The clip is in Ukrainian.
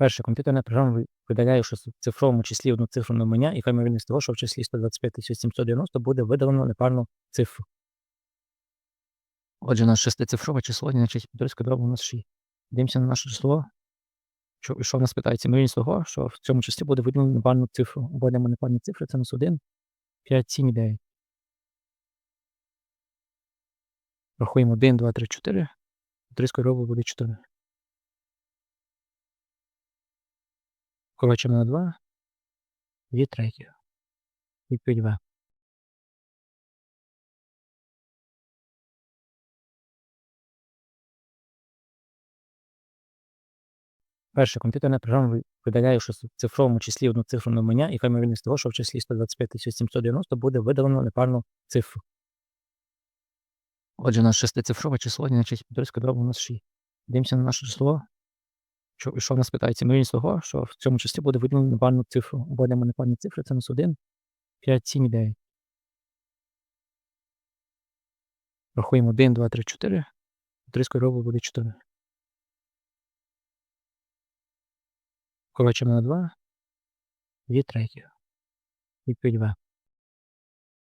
Перше, комп'ютерна програма видаляє у цифровому числі одну цифру навмання, яка ймовірність того, що в числі 125 790 буде видалено непарну цифру. Отже, у нас шестицифрове число, значить підрозка дробу у нас 6. Дивимося на наше число. Що, що в нас питається? Ймовірність того, що в цьому числі буде виділено непарну цифру. Обводимо непарні цифри, це у нас 1, 5, 7 і 9. Рахуємо 1, 2, 3, 4. Підрозка дробу буде 4. Коротше, на 2. 2 треті. Відповідь В. Перше, комп'ютерна програма видаляє у цифровому числі одну цифру навмання, яка ймовірність того, що в числі 125 790 буде видалено непарну цифру. Отже, у нас шестицифрове число, значить підрозка дробу у нас 6. Дивимося на наше число. Що, що в нас питається? Ймовірність того, що в цьому числі буде виділено непарну цифру. Обводимо непарні цифри, це нас 1, 5, 7 9. Рахуємо 1, 2, 3, 4. Підрозка дробу буде 4. Коротше, на 2. 2 треті. Відповідь В.